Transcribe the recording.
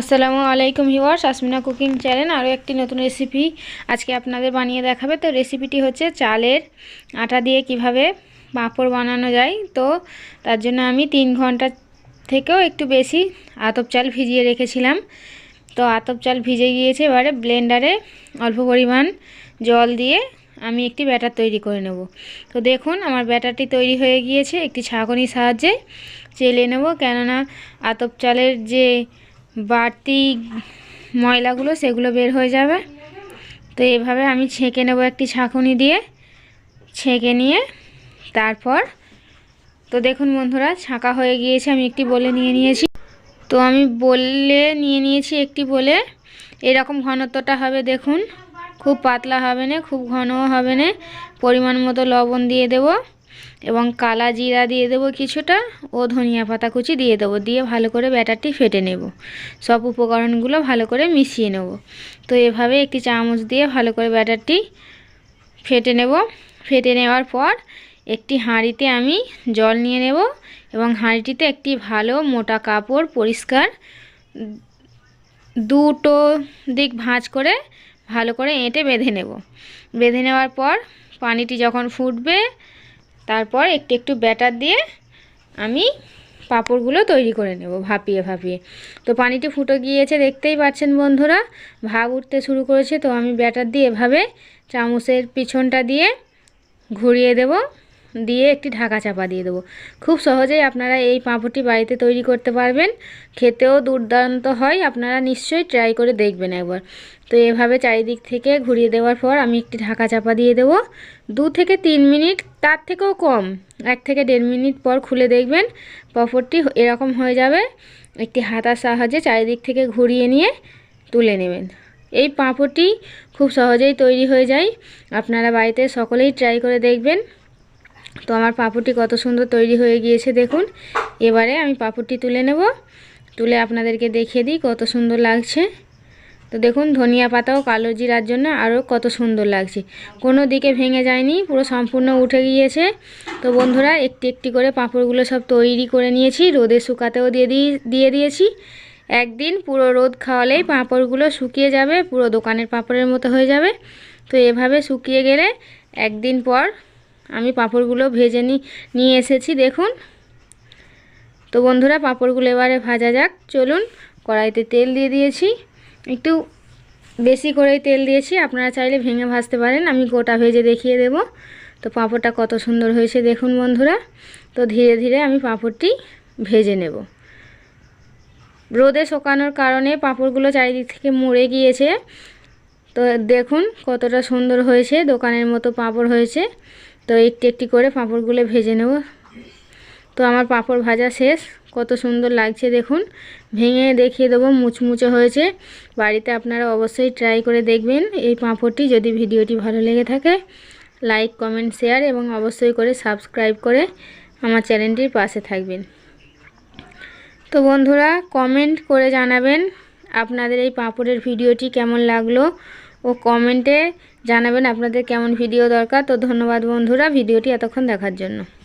আসসালামু আলাইকুম viewers Asmina cooking channel, আরও একটি নতুন রেসিপি আজকে আপনাদের বানিয়ে দেখাবে। তো রেসিপিটি হচ্ছে চালের আটা দিয়ে কীভাবে পাঁপড় বানানো যায়। তো তার জন্য আমি তিন ঘণ্টা থেকেও একটু বেশি আতপ চাল ভিজিয়ে রেখেছিলাম। তো আতপ চাল ভিজে গিয়েছে, এবারে ব্লেন্ডারে অল্প পরিমাণ জল দিয়ে আমি একটি ব্যাটার তৈরি করে নেব। তো দেখুন, আমার ব্যাটারটি তৈরি হয়ে গিয়েছে, একটি ছাঁকনির সাহায্যে চেলে নেব। কেননা আতপ চালের যে বাড়তি ময়লাগুলো সেগুলো বের হয়ে যাবে। তো এভাবে আমি ছেঁকে নেব একটি ছাঁকুনি দিয়ে। ছেঁকে নিয়ে তারপর, তো দেখুন বন্ধুরা ছাঁকা হয়ে গিয়েছে, আমি একটি বলে নিয়ে নিয়েছি। তো আমি বললে নিয়ে নিয়েছি একটি বলে। এরকম ঘনত্বটা হবে দেখুন, খুব পাতলা হবে না, খুব ঘনও হবে না। পরিমাণ মতো লবণ দিয়ে দেবো। এবং কালা জিরা দিয়ে দেবো কিছুটা ও ধনিয়া পাতা কুচি দিয়ে দেবো, দিয়ে ভালো করে ব্যাটারটি ফেটে নেব। সব উপকরণগুলো ভালো করে মিশিয়ে নেব। তো এভাবে একটি চামচ দিয়ে ভালো করে ব্যাটারটি ফেটে নেব। ফেটে নেওয়ার পর একটি হাঁড়িতে আমি জল নিয়ে নেব এবং হাঁড়িটিতে একটি ভালো মোটা কাপড় পরিষ্কার দুটো দিক ভাঁজ করে ভালো করে এঁটে বেঁধে নেব। বেঁধে নেওয়ার পর পানিটি যখন ফুটবে তারপর একটু একটু ব্যাটার দিয়ে আমি পাঁপড়গুলো তৈরি করে নেব ভাপিয়ে ভাপিয়ে। তো পানিটি ফুটে গিয়েছে, দেখতেই পাচ্ছেন বন্ধুরা, ভাব উঠতে শুরু করেছে। তো আমি ব্যাটার দিয়ে এভাবে চামচের পিছনটা দিয়ে ঘুরিয়ে দেব। দিয়ে একটি ঢাকা চাপা দিয়ে দেবো। খুব সহজেই আপনারা এই পাঁপড়টি বাড়িতে তৈরি করতে পারবেন। খেতেও দুর্দান্ত হয়, আপনারা নিশ্চয়ই ট্রাই করে দেখবেন একবার। তো এভাবে চারিদিক থেকে ঘুরিয়ে দেওয়ার পর আমি একটি ঢাকা চাপা দিয়ে দেবো। দু থেকে তিন মিনিট, তার থেকেও কম, এক থেকে দেড় মিনিট পর খুলে দেখবেন পাঁপড়টি এরকম হয়ে যাবে। একটি হাতার সাহায্যে চারিদিক থেকে ঘুরিয়ে নিয়ে তুলে নেবেন। এই পাঁপড়টি খুব সহজেই তৈরি হয়ে যায়। আপনারা বাড়িতে সকলেই ট্রাই করে দেখবেন। তো আমার পাঁপড়টি কত সুন্দর তৈরি হয়ে গিয়েছে দেখুন। এবারে আমি পাঁপড়টি তুলে নেব। তুলে আপনাদেরকে দেখিয়ে দিই কত সুন্দর লাগছে। তো দেখুন, ধনিয়া পাতাও কালো জিরার জন্য আরও কত সুন্দর লাগছে। কোনো দিকে ভেঙে যায়নি, পুরো সম্পূর্ণ উঠে গিয়েছে। তো বন্ধুরা, একটি একটি করে পাঁপড়গুলো সব তৈরি করে নিয়েছি। রোদে শুকাতেও দিয়ে দিয়ে দিয়ে দিয়েছি। একদিন পুরো রোদ খাওয়ালেই পাঁপড়গুলো শুকিয়ে যাবে, পুরো দোকানের পাঁপড়ের মতো হয়ে যাবে। তো এভাবে শুকিয়ে গেলে একদিন পর আমি পাঁপড়গুলো ভেজে নিয়ে এসেছি, দেখুন। তো বন্ধুরা, পাঁপড়গুলো এবারে ভাজা যাক। চলুন, কড়াইতে তেল দিয়ে দিয়েছি। একটু বেশি করেই তেল দিয়েছি। আপনারা চাইলে ভেঙে ভাজতে পারেন, আমি গোটা ভেজে দেখিয়ে দেব। তো পাঁপড়টা কত সুন্দর হয়েছে, দেখুন বন্ধুরা। তো ধীরে ধীরে আমি পাঁপড়টি ভেজে নেব। রোদে শোকানোর কারণে পাঁপড়গুলো চারিদিক থেকে মরে গিয়েছে। তো দেখুন কতটা সুন্দর হয়েছে, দোকানের মতো পাঁপড় হয়েছে। তো একটি একটি করে পাঁপড়গুলো ভেজে নেব। তো আমার পাঁপড় ভাজা শেষ। কত সুন্দর লাগছে দেখুন। ভেঙে দেখিয়ে দেবো, মুচমুচে হয়েছে। বাড়িতে আপনারা অবশ্যই ট্রাই করে দেখবেন এই পাঁপড়টি যদি ভিডিওটি ভালো লেগে থাকে। লাইক কমেন্ট শেয়ার এবং অবশ্যই করে সাবস্ক্রাইব করে আমার চ্যানেলটির পাশে থাকবেন। তো বন্ধুরা কমেন্ট করে জানাবেন আপনাদের এই পাঁপড়ের ভিডিওটি কেমন লাগল ও কমেন্টে জানাবেন আপনাদের কেমন ভিডিও দরকার। তো ধন্যবাদ বন্ধুরা ভিডিওটি এতক্ষণ দেখার জন্য।